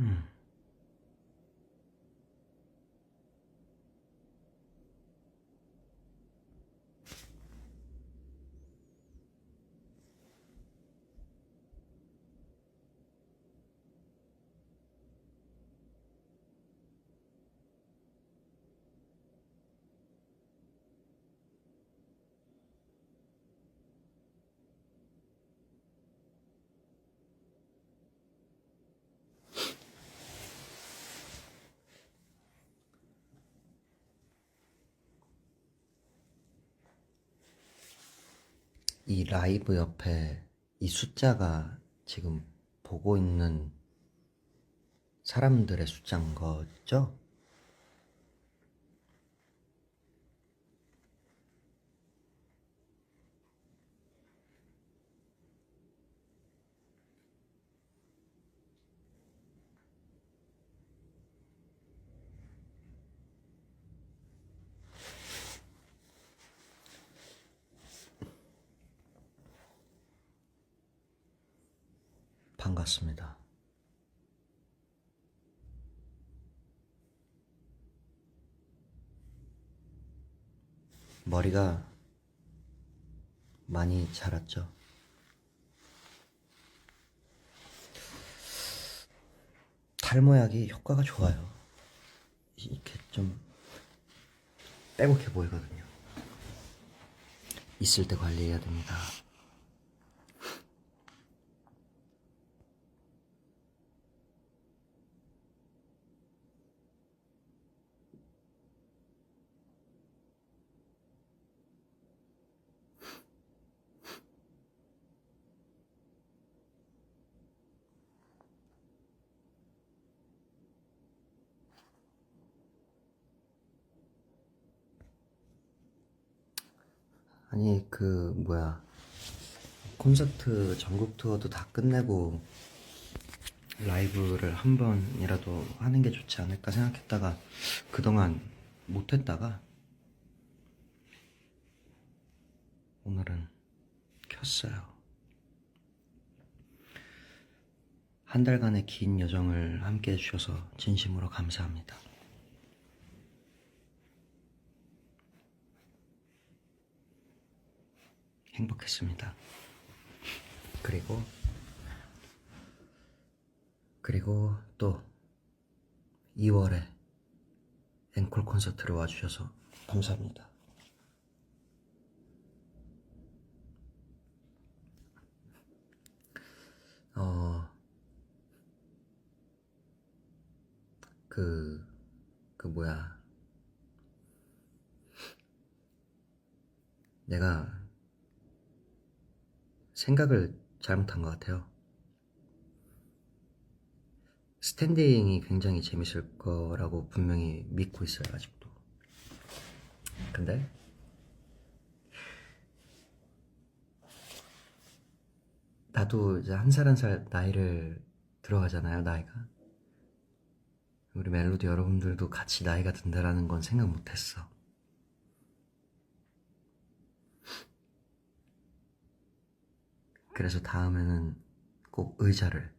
음. 이 라이브 옆에 이 숫자가 지금 보고 있는 사람들의 숫자인 거죠? 반갑습니다. 머리가 많이 자랐죠? 탈모약이 효과가 좋아요. 이렇게 좀 빼곡해 보이거든요. 있을 때 관리해야 됩니다. 아니 그 뭐야 콘서트 전국 투어도 다 끝내고 라이브를 한 번이라도 하는 게 좋지 않을까 생각했다가 그동안 못했다가 오늘은 켰어요. 한 달간의 긴 여정을 함께 해주셔서 진심으로 감사합니다. 행복했습니다. 그리고 그리고 또 2월에 앵콜 콘서트를 와주셔서 감사합니다. 어, 그, 그 뭐야. 내가 생각을 잘못한 것 같아요. 스탠딩이 굉장히 재밌을 거라고 분명히 믿고 있어요, 아직도. 근데, 나도 이제 한 살 한 살 나이를 들어가잖아요, 나이가. 우리 멜로디 여러분들도 같이 나이가 든다라는 건 생각 못 했어. 그래서 다음에는 꼭 의자를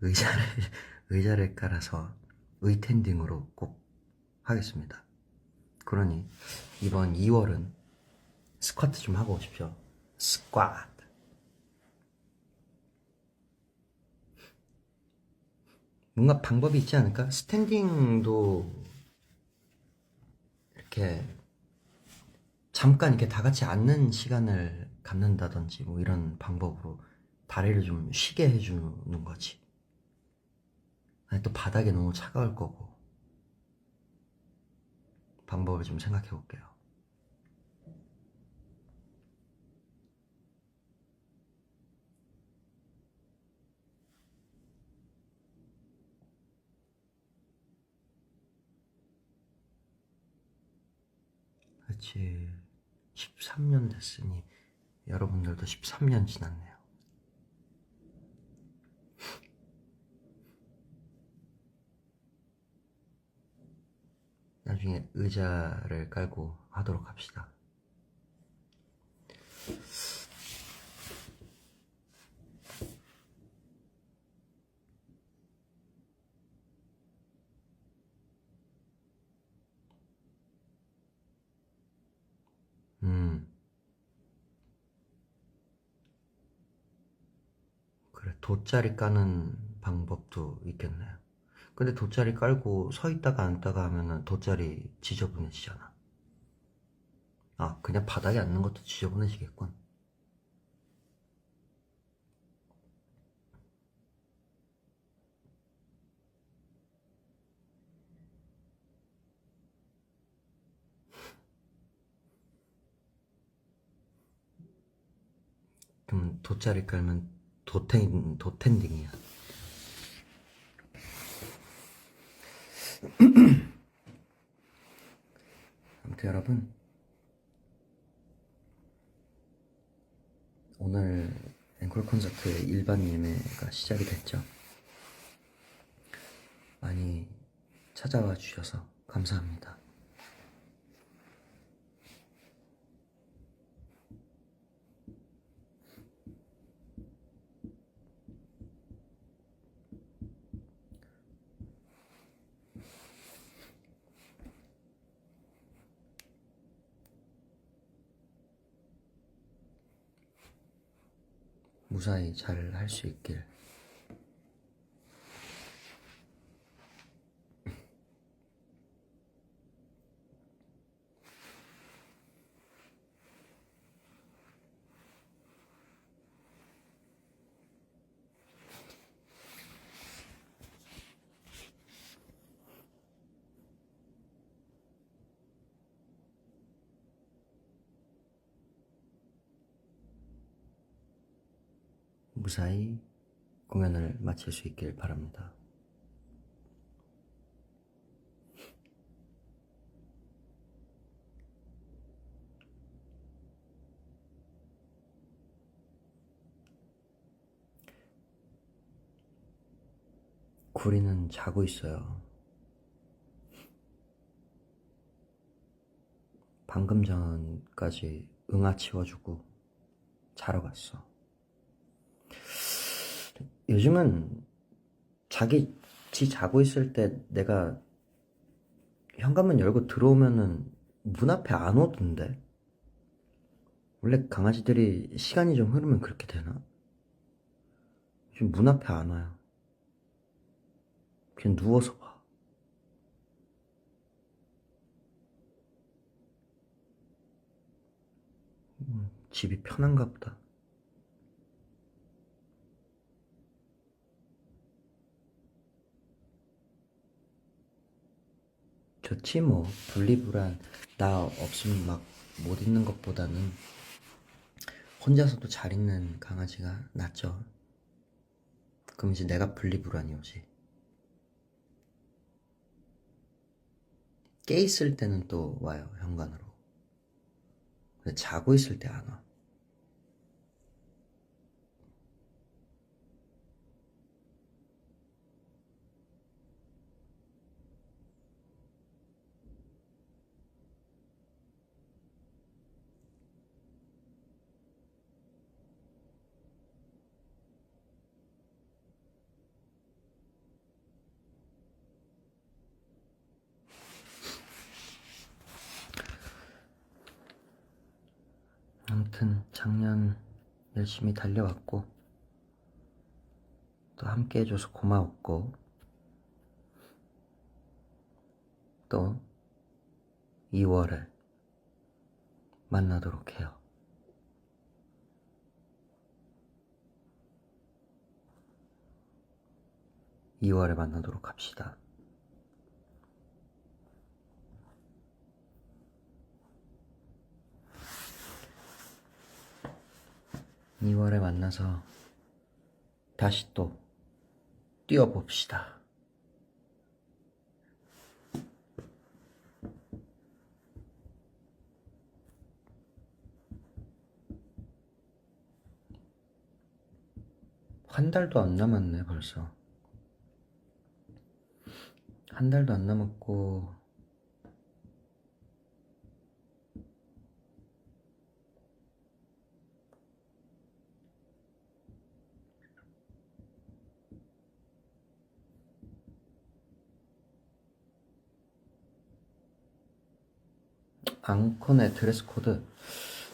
의자를 의자를 깔아서 의텐딩으로 꼭 하겠습니다. 그러니 이번 2월은 스쿼트 좀 하고 오십시오. 스쿼트. 뭔가 방법이 있지 않을까? 스탠딩도 이렇게 잠깐 이렇게 다 같이 앉는 시간을 갖는다든지 뭐 이런 방법으로 다리를 좀 쉬게 해주는 거지. 아니 또 바닥에 너무 차가울 거고 방법을 좀 생각해 볼게요. 됐지 13년 됐으니 여러분들도 13년 지났네요. 나중에 의자를 깔고 하도록 합시다 음. 그래, 돗자리 까는 방법도 있겠네요. 근데 돗자리 깔고 서 있다가 앉다가 하면은 돗자리 지저분해지잖아. 아, 그냥 바닥에 앉는 것도 지저분해지겠군. 그럼 돗자리 깔면 도텐, 도텐딩이야. 아무튼 여러분, 오늘 앵콜 콘서트 일반 예매가 시작이 됐죠. 많이 찾아와 주셔서 감사합니다. 무사히 잘 할 수 있길. 무사히 공연을 마칠 수 있길 바랍니다. 구리는 자고 있어요. 방금 전까지 응아 치워주고 자러 갔어. 요즘은 자기 지 자고 있을 때 내가 현관문 열고 들어오면은 문 앞에 안 오던데. 원래 강아지들이 시간이 좀 흐르면 그렇게 되나? 요즘 문 앞에 안 와요. 그냥 누워서 봐. 음, 집이 편한가 보다. 좋지 뭐. 분리불안 나 없으면 막 못 있는 것보다는 혼자서도 잘 있는 강아지가 낫죠. 그럼 이제 내가 분리불안이 오지. 깨 있을 때는 또 와요 현관으로. 근데 자고 있을 때 안 와. 아무튼 작년 열심히 달려왔고 또 함께 해줘서 고마웠고 또 2월에 만나도록 해요. (2월에) 만나도록 합시다. 2월에 만나서 다시 또 뛰어봅시다. 한 달도 안 남았네, 벌써. 한 달도 안 남았고, 앙콘의 드레스 코드.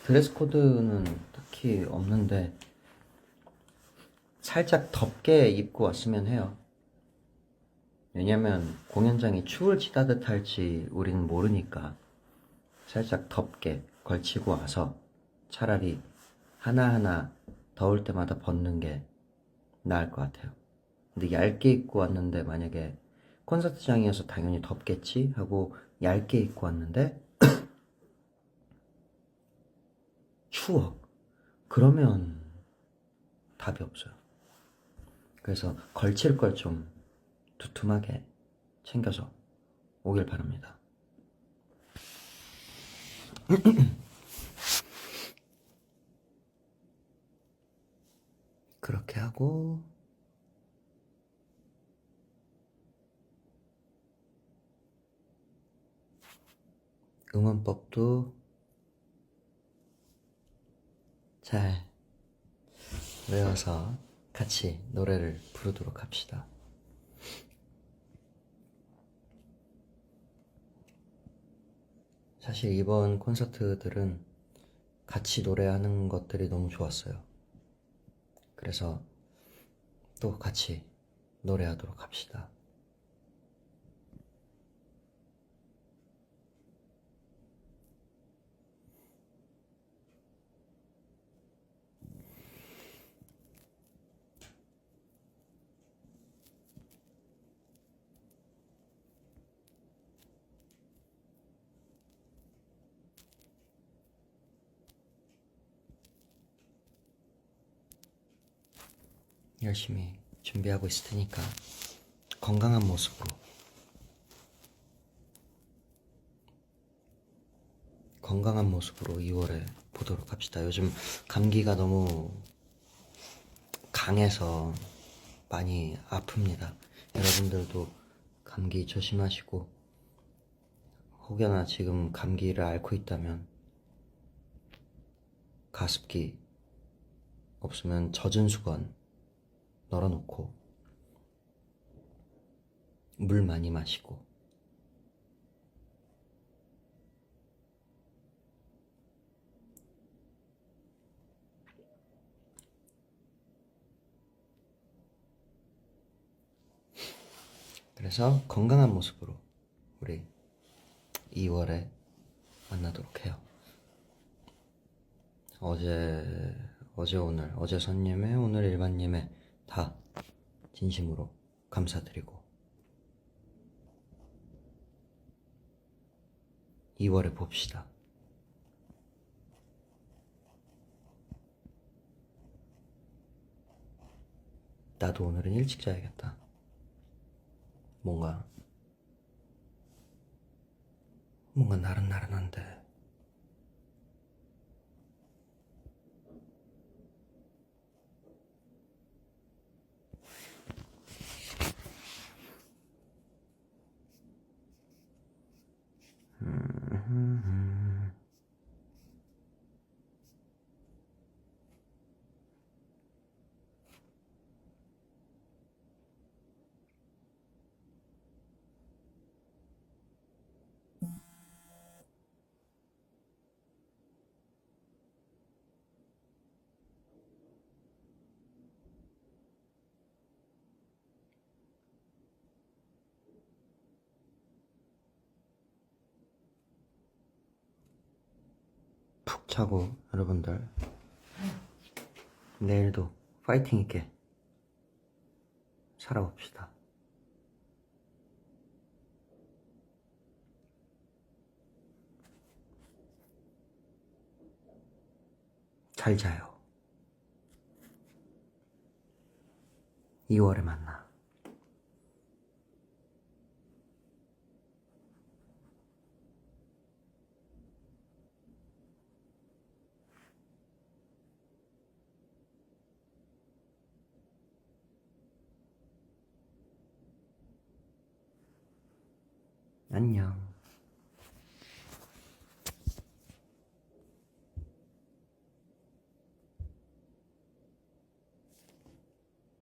드레스 코드는 딱히 없는데, 살짝 덥게 입고 왔으면 해요. 왜냐면 공연장이 추울지 따뜻할지 우리는 모르니까 살짝 덥게 걸치고 와서 차라리 하나하나 더울 때마다 벗는 게 나을 것 같아요. 근데 얇게 입고 왔는데 만약에 콘서트장이어서 당연히 덥겠지 하고 얇게 입고 왔는데 추워. 그러면 답이 없어요. 그래서 걸칠 걸 좀 두툼하게 챙겨서 오길 바랍니다. 그렇게 하고 응원법도 잘 외워서 같이 노래를 부르도록 합시다. 사실 이번 콘서트들은 같이 노래하는 것들이 너무 좋았어요. 그래서 또 같이 노래하도록 합시다. 열심히 준비하고 있을 테니까 건강한 모습으로 건강한 모습으로 2월에 보도록 합시다. 요즘 감기가 너무 강해서 많이 아픕니다. 여러분들도 감기 조심하시고 혹여나 지금 감기를 앓고 있다면 가습기 없으면 젖은 수건 널어놓고 물 많이 마시고 그래서 건강한 모습으로 우리 2월에 만나도록 해요. 어제 어제 오늘 어제 손님의 오늘 일반님의 다 진심으로 감사드리고 2월에 봅시다. 나도 오늘은 일찍 자야겠다. 뭔가 뭔가 나른나른한데 푹 자고 여러분들 내일도 파이팅 있게 살아봅시다. 잘 자요. 2월에 만나. 안녕.